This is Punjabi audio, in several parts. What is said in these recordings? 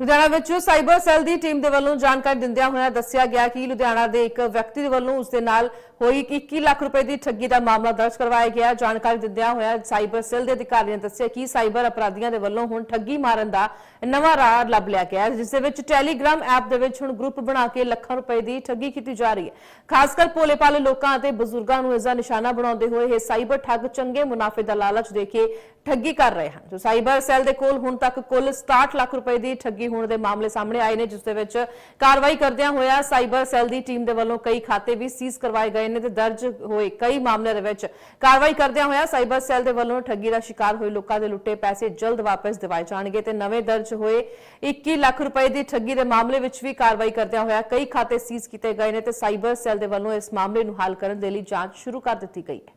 ਲੁਧਿਆਣਾ ਵਿੱਚ ਸਾਈਬਰ ਸੈੱਲ ਦੀ ਟੀਮ ਦੇ ਵੱਲੋਂ ਜਾਣਕਾਰੀ ਦਿੰਦਿਆਂ ਹੋਇਆ ਦੱਸਿਆ ਗਿਆ ਕਿ ਲੁਧਿਆਣਾ ਦੇ ਇੱਕ ਵਿਅਕਤੀ ਦੇ ਵੱਲੋਂ ਉਸ ਦੇ ਨਾਲ ਹੋਈ 21 ਲੱਖ ਰੁਪਏ ਦੀ ਠੱਗੀ ਦਾ ਮਾਮਲਾ ਦਰਜ ਕਰਵਾਇਆ ਗਿਆ। ਜਾਣਕਾਰੀ ਦਿੰਦਿਆਂ ਹੋਇਆ ਸਾਈਬਰ ਸੈੱਲ ਦੇ ਅਧਿਕਾਰੀਆਂ ਨੇ ਦੱਸਿਆ ਕਿ ਸਾਈਬਰ ਅਪਰਾਧੀਆਂ ਦੇ ਵੱਲੋਂ ਹੁਣ ਠੱਗੀ ਮਾਰਨ ਦਾ ਨਵਾਂ ਰਾਹ ਲੱਭ ਲਿਆ ਗਿਆ ਜਿਸ ਦੇ ਵਿੱਚ ਟੈਲੀਗ੍ਰਾਮ ਐਪ ਦੇ ਵਿੱਚ ਹੁਣ ਗਰੁੱਪ ਬਣਾ ਕੇ ਲੱਖਾਂ ਰੁਪਏ ਦੀ ਠੱਗੀ ਕੀਤੀ ਜਾ ਰਹੀ ਹੈ। ਖਾਸ ਕਰ ਭੋਲੇ ਭਾਲੇ ਲੋਕਾਂ ਅਤੇ ਬਜ਼ੁਰਗਾਂ ਨੂੰ ਇਸ ਦਾ ਨਿਸ਼ਾਨਾ ਬਣਾਉਂਦੇ ਹੋਏ ਇਹ ਸਾਈਬਰ ਠੱਗ ਚੰਗੇ ਮੁਨਾਫੇ ਦਾ ਲਾਲਚ ਦੇ ਕੇ ਠੱਗੀ ਕਰ ਰਹੇ ਹਨ। ਜੋ ਸਾਈਬਰ ਸੈੱਲ ਦੇ ਕੋਲ ਹੁਣ ਤੱਕ ਕੁੱਲ 67 ਲੱਖ ਰੁਪਏ ਦੀ ਠੱਗੀ ਹੋਣ ਦੇ ਮਾਮਲੇ ਸਾਹਮਣੇ ਆਏ ਨੇ, ਜਿਸ ਦੇ ਵਿੱਚ ਕਾਰਵਾਈ ਕਰਦਿਆਂ ਹੋਇਆ ਸਾਈਬਰ ਸੈੱਲ ਦੀ ਟੀਮ ਦੇ ਵੱਲੋਂ ਕਈ ਖਾਤੇ ਵੀ ਸੀਜ਼ ਕਰਵਾਏ ਗਏ ਨੇ ਤੇ ਦਰਜ ਹੋਏ ਕਈ ਮਾਮਲਿਆਂ ਦੇ ਵਿੱਚ ਕਾਰਵਾਈ ਕਰਦਿਆਂ ਹੋਇਆ ਸਾਈਬਰ ਸੈੱਲ ਦੇ ਵੱਲੋਂ ਠੱਗੀ ਦਾ ਸ਼ਿਕਾਰ ਹੋਏ ਲੋਕਾਂ ਦੇ ਲੁੱਟੇ ਪੈਸੇ ਜਲਦ ਵਾਪਸ ਦਿਵਾਏ ਜਾਣਗੇ ਤੇ ਨਵੇਂ ਦਰਜ ਹੋਏ 21 ਲੱਖ ਰੁਪਏ ਦੀ ਠੱਗੀ ਦੇ ਮਾਮਲੇ ਵਿੱਚ ਵੀ ਕਾਰਵਾਈ ਕਰਦਿਆਂ ਹੋਇਆ ਕਈ ਖਾਤੇ ਸੀਜ਼ ਕੀਤੇ ਗਏ ਨੇ ਤੇ ਸਾਈਬਰ ਸੈੱਲ ਦੇ ਵੱਲੋਂ ਇਸ ਮਾਮਲੇ ਨੂੰ ਹੱਲ ਕਰਨ ਦੇ ਲਈ ਜਾਂਚ ਸ਼ੁਰੂ ਕਰ ਦਿੱਤੀ ਗਈ ਹੈ।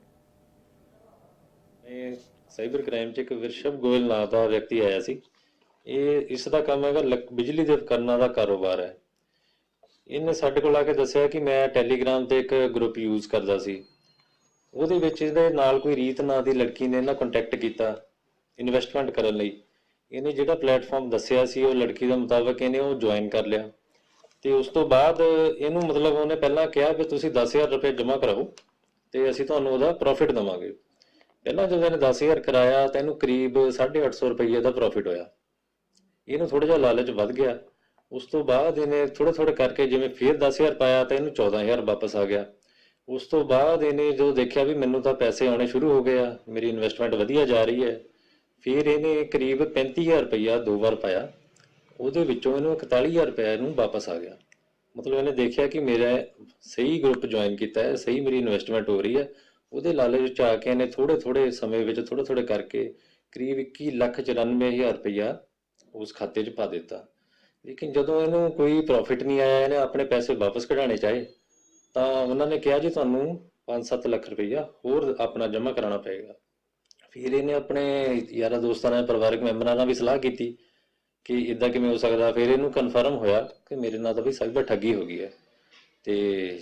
ਸਾਈਬਰ ਕ੍ਰਾਈਮ 'ਚ ਇੱਕ ਵਿਰਸ਼ਵ ਗੋਇਲ ਨਾਂ ਦਾ ਵਿਅਕਤੀ ਆਇਆ ਸੀ। ਇਹ ਇਸ ਦਾ ਕੰਮ ਹੈਗਾ, ਲੱਕ- ਬਿਜਲੀ ਦੇ ਉਪਕਰਨਾਂ ਦਾ ਕਾਰੋਬਾਰ ਹੈ। ਇਹਨੇ ਸਾਡੇ ਕੋਲ ਆ ਕੇ ਦੱਸਿਆ ਕਿ ਮੈਂ ਟੈਲੀਗ੍ਰਾਮ ਤੇ ਇੱਕ ਗਰੁੱਪ ਯੂਜ਼ ਕਰਦਾ ਸੀ। ਉਹਦੇ ਵਿੱਚ ਇਹਦੇ ਨਾਲ ਕੋਈ ਰੀਤ ਨਾਂ ਦੀ ਲੜਕੀ ਨੇ ਇਹਨਾਂ ਕੰਟੈਕਟ ਕੀਤਾ ਇਨਵੈਸਟਮੈਂਟ ਕਰਨ ਲਈ। ਇਹਨੇ ਜਿਹੜਾ ਪਲੇਟਫਾਰਮ ਦੱਸਿਆ ਸੀ, ਉਹ ਲੜਕੀ ਦੇ ਮੁਤਾਬਕ ਇਹਨੇ ਉਹ ਜੁਆਇਨ ਕਰ ਲਿਆ। ਤੇ ਉਸ ਤੋਂ ਬਾਅਦ ਇਹਨੂੰ ਮਤਲਬ ਉਹਨੇ ਪਹਿਲਾਂ ਕਿਹਾ ਕਿ ਤੁਸੀਂ 10000 ਰੁਪਏ ਜਮ੍ਹਾਂ ਕਰਾਓ ਤੇ ਅਸੀਂ ਤੁਹਾਨੂੰ ਉਹਦਾ ਪ੍ਰੋਫਿਟ ਦੇਵਾਂਗੇ। ਪਹਿਲਾਂ ਜਦੋਂ ਇਹਨੇ 10000 ਕਰਾਇਆ ਤਾਂ ਇਹਨੂੰ ਕਰੀਬ 850 ਰੁਪਏ ਦਾ ਪ੍ਰੋਫਿਟ ਹੋਇਆ। ਇਹਨੂੰ ਥੋੜਾ ਜਿਹਾ ਲਾਲਚ ਵੱਧ ਗਿਆ। ਉਸ ਤੋਂ ਬਾਅਦ ਇਹਨੇ ਥੋੜਾ ਥੋੜਾ ਕਰਕੇ ਜਿਵੇਂ ਫਿਰ 10000 ਪਾਇਆ ਤਾਂ ਇਹਨੂੰ 14000 ਵਾਪਸ ਆ ਗਿਆ। ਉਸ ਤੋਂ ਬਾਅਦ ਇਹਨੇ ਜਦੋਂ ਦੇਖਿਆ ਵੀ ਮੈਨੂੰ ਤਾਂ ਪੈਸੇ ਆਉਣੇ ਸ਼ੁਰੂ ਹੋ ਗਏ ਆ, ਮੇਰੀ ਇਨਵੈਸਟਮੈਂਟ ਵਧੀਆ ਜਾ ਰਹੀ ਹੈ, ਫਿਰ ਇਹਨੇ ਕਰੀਬ 35000 ਰੁਪਇਆ ਦੋ ਵਾਰ ਪਾਇਆ। ਉਹਦੇ ਵਿੱਚੋਂ ਇਹਨੂੰ 41000 ਰੁਪਇਆ ਇਹਨੂੰ ਵਾਪਸ ਆ ਗਿਆ। ਮਤਲਬ ਇਹਨੇ ਦੇਖਿਆ ਕਿ ਮੇਰਾ ਸਹੀ ਗਰੁੱਪ ਜੁਆਇਨ ਕੀਤਾ ਹੈ, ਸਹੀ ਮੇਰੀ ਇਨਵੈਸਟਮੈਂਟ ਹੋ ਰਹੀ ਹੈ। ਉਹਦੇ ਲਾਲਚ ਵਿੱਚ ਆ ਕੇ ਇਹਨੇ ਥੋੜੇ ਥੋੜੇ ਸਮੇਂ ਵਿੱਚ ਥੋੜੇ ਥੋੜੇ ਕਰਕੇ ਕਰੀਬ 21 ਲੱਖ 94000 ਰੁਪਇਆ ਉਸ ਖਾਤੇ 'ਚ ਪਾ ਦਿੱਤਾ। ਲੇਕਿਨ ਜਦੋਂ ਇਹਨੂੰ ਕੋਈ ਪ੍ਰੋਫਿਟ ਨਹੀਂ ਆਇਆ, ਇਹਨੇ ਆਪਣੇ ਪੈਸੇ ਵਾਪਸ ਕਢਾਣੇ ਚਾਹੇ, ਤਾਂ ਉਹਨਾਂ ਨੇ ਕਿਹਾ ਜੀ ਤੁਹਾਨੂੰ 5-7 ਲੱਖ ਰੁਪਈਆ ਹੋਰ ਆਪਣਾ ਜਮ੍ਹਾਂ ਕਰਾਉਣਾ ਪਏਗਾ। ਫਿਰ ਇਹਨੇ ਆਪਣੇ ਯਾਰਾਂ ਦੋਸਤਾਂ ਨਾਲ, ਪਰਿਵਾਰਕ ਮੈਂਬਰਾਂ ਨਾਲ ਵੀ ਸਲਾਹ ਕੀਤੀ ਕਿ ਇਦਾਂ ਕਿਵੇਂ ਹੋ ਸਕਦਾ। ਫਿਰ ਇਹਨੂੰ ਕਨਫਰਮ ਹੋਇਆ ਕਿ ਮੇਰੇ ਨਾਲ ਤਾਂ ਵੀ ਸਾਈਬਰ ਠੱਗੀ ਹੋ ਗਈ ਹੈ। ਤੇ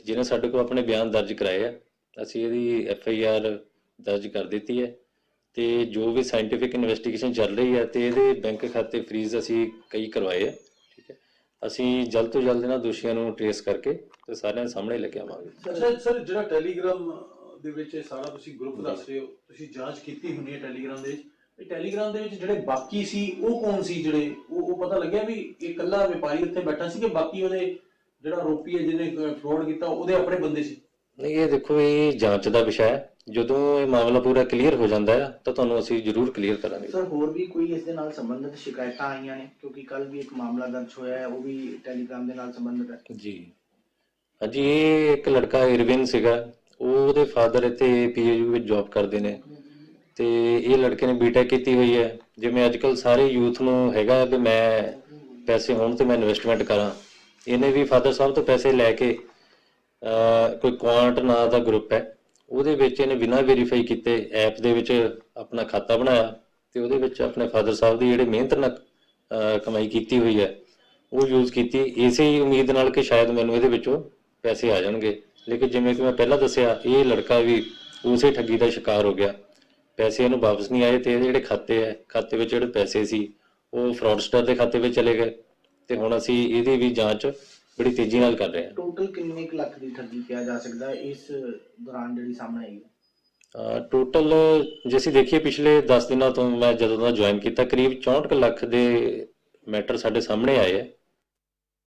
ਜਿਹਨੇ ਸਾਡੇ ਕੋਲ ਆਪਣੇ ਬਿਆਨ ਦਰਜ ਕਰਾਏ ਆ, ਅਸੀਂ ਇਹਦੀ ਐਫ ਆਈ ਆਰ ਦਰਜ ਕਰ ਦਿੱਤੀ ਹੈ। ਤੇ ਜੋ ਵੀ ਸਾਇੰਟੀਫਿਕ ਇਨਵੈਸਟੀਗੇਸ਼ਨ ਚੱਲ ਰਹੀ ਹੈ ਤੇ ਇਹਦੇ ਬੈਂਕ ਖਾਤੇ ਫ੍ਰੀਜ਼ ਅਸੀਂ ਕਈ ਕਰਵਾਏ ਆ ਠੀਕ ਹੈ। ਅਸੀਂ ਜਲਦ ਤੋਂ ਜਲਦ ਇਹਨਾਂ ਦੋਸ਼ੀਆਂ ਨੂੰ ਟ੍ਰੇਸ ਕਰਕੇ ਤੇ ਸਾਰਿਆਂ ਸਾਹਮਣੇ ਲੈ ਕੇ ਆਵਾਂਗੇ। ਅੱਛਾ ਸਰ ਜਿਹੜਾ ਟੈਲੀਗ੍ਰਾਮ ਦੇ ਵਿੱਚ ਇਹ ਸਾਰਾ ਤੁਸੀਂ ਗਰੁੱਪ ਦੱਸ ਰਹੇ ਹੋ ਤੁਸੀਂ ਜਾਂਚ ਕੀਤੀ ਹੋਣੀ ਹੈ ਟੈਲੀਗ੍ਰਾਮ ਦੇ ਵਿੱਚ? ਇਹ ਟੈਲੀਗ੍ਰਾਮ ਦੇ ਵਿੱਚ ਜਿਹੜੇ ਬਾਕੀ ਸੀ ਉਹ ਕੌਣ ਸੀ ਜਿਹੜੇ? ਉਹ ਉਹ ਪਤਾ ਲੱਗਿਆ ਵੀ ਇਹ ਇਕੱਲਾ ਵਪਾਰੀ ਉੱਥੇ ਬੈਠਾ ਸੀ ਕਿ ਬਾਕੀ ਉਹਦੇ ਜਿਹੜਾ ਆਰੋਪੀ ਹੈ ਜਿਹਨੇ ਫਰਾਡ ਕੀਤਾ ਉਹਦੇ ਆਪਣੇ ਬੰਦੇ ਸੀ? ਨਹੀਂ ਇਹ ਦੇਖੋ ਇਹ ਜਾਂਚ ਦਾ ਵਿਸ਼ਾ ਹੈ। ਜਦੋਂ ਇਹ ਮਾਮਲਾ ਪੂਰਾ ਕਲੀਅਰ ਹੋ ਜਾਂਦਾ ਹੈ ਤਾਂ ਤੁਹਾਨੂੰ ਅਸੀਂ ਜ਼ਰੂਰ ਕਲੀਅਰ ਕਰਾਂਗੇ। ਸਰ ਹੋਰ ਵੀ ਕੋਈ ਇਸ ਦੇ ਨਾਲ ਸੰਬੰਧਿਤ ਸ਼ਿਕਾਇਤਾਂ ਆਈਆਂ ਨੇ? ਕਿਉਂਕਿ ਕੱਲ ਵੀ ਇੱਕ ਮਾਮਲਾ ਦਰਜ ਹੋਇਆ ਹੈ ਉਹ ਵੀ ਟੈਲੀਗ੍ਰਾਮ ਦੇ ਨਾਲ ਸੰਬੰਧਿਤ ਹੈ। ਜੀ। ਹਾਂਜੀ ਇਹ ਇੱਕ ਲੜਕਾ ਇਰਵਿਨ ਸੀਗਾ। ਉਹ ਉਹਦੇ ਫਾਦਰ ਇੱਥੇ ਪੀਏਯੂ ਵਿੱਚ ਜੌਬ ਕਰਦੇ ਨੇ। ਤੇ ਇਹ ਲੜਕੇ ਨੇ ਬੀਟੈਕ ਕੀਤੀ ਹੋਈ ਹੈ। ਜਿਵੇਂ ਅੱਜਕੱਲ ਸਾਰੇ ਯੂਥ ਨੂੰ ਹੈਗਾ ਵੀ ਮੈਂ ਪੈਸੇ ਹੋਣ ਤੇ ਮੈਂ ਇਨਵੈਸਟਮੈਂਟ ਕਰਾਂ। ਇਹਨੇ ਵੀ ਫਾਦਰ ਸਾਹਿਬ ਤੋਂ ਪੈਸੇ ਲੈ ਕੇ ਕੋਈ ਕੁਆਂਟ ਨਾਂ ਦਾ ਗਰੁੱਪ ਹੈ। ਉਹਦੇ ਵਿੱਚ ਇਹਨੇ ਬਿਨਾਂ ਵੈਰੀਫਾਈ ਕੀਤੇ ਐਪ ਦੇ ਵਿੱਚ ਆਪਣਾ ਖਾਤਾ ਬਣਾਇਆ ਤੇ ਉਹਦੇ ਵਿੱਚ ਆਪਣੇ ਫਾਦਰ ਸਾਹਿਬ ਦੀ ਜਿਹੜੇ ਮਿਹਨਤ ਨਾਲ ਕਮਾਈ ਕੀਤੀ ਹੋਈ ਹੈ, ਉਹ ਯੂਜ਼ ਕੀਤੀ। ਇਸੇ ਹੀ ਉਮੀਦ ਨਾਲ ਕਿ ਸ਼ਾਇਦ ਮੈਨੂੰ ਇਹਦੇ ਵਿੱਚੋਂ ਪੈਸੇ ਆ ਜਾਣਗੇ। ਲੇਕਿਨ ਜਿਵੇਂ ਕਿ ਮੈਂ ਪਹਿਲਾਂ ਦੱਸਿਆ, ਇਹ ਲੜਕਾ ਵੀ ਉਸੇ ਠੱਗੀ ਦਾ ਸ਼ਿਕਾਰ ਹੋ ਗਿਆ। ਪੈਸੇ ਇਹਨੂੰ ਵਾਪਸ ਨਹੀਂ ਆਏ ਤੇ ਇਹਦੇ ਜਿਹੜੇ ਖਾਤੇ ਹੈ, ਖਾਤੇ ਵਿੱਚ ਜਿਹੜੇ ਪੈਸੇ ਸੀ, ਉਹ ਫਰਾਡਸਟਰ ਦੇ ਖਾਤੇ ਵਿੱਚ ਚਲੇ ਗਏ। ਤੇ ਹੁਣ ਅਸੀਂ ਇਹਦੀ ਵੀ ਜਾਂਚ ਬੜੀ ਤੇਜ਼ੀ ਨਾਲ ਕਰ ਰਹੇ। ਟੋਟਲ ਕਿੰਨੇ ਕੁ ਲੱਖ ਦੀ ਠੱਗੀ ਕਿਹਾ ਜਾ ਸਕਦਾ ਹੈ ਇਸ ਦੌਰਾਨ ਜਿਹੜੀ ਸਾਹਮਣੇ ਆਈ? ਹੈ ਟੋਟਲ ਜੇ ਅਸੀਂ ਦੇਖੀਏ ਪਿਛਲੇ 10 ਦਿਨਾਂ ਤੋਂ ਮੈਂ ਜਦੋਂ ਦਾ ਜੁਆਇਨ ਕੀਤਾ ਕਰੀਬ 64 ਕੁ ਲੱਖ ਦੇ ਮੈਟਰ ਸਾਡੇ ਸਾਹਮਣੇ ਆਏ ਹੈ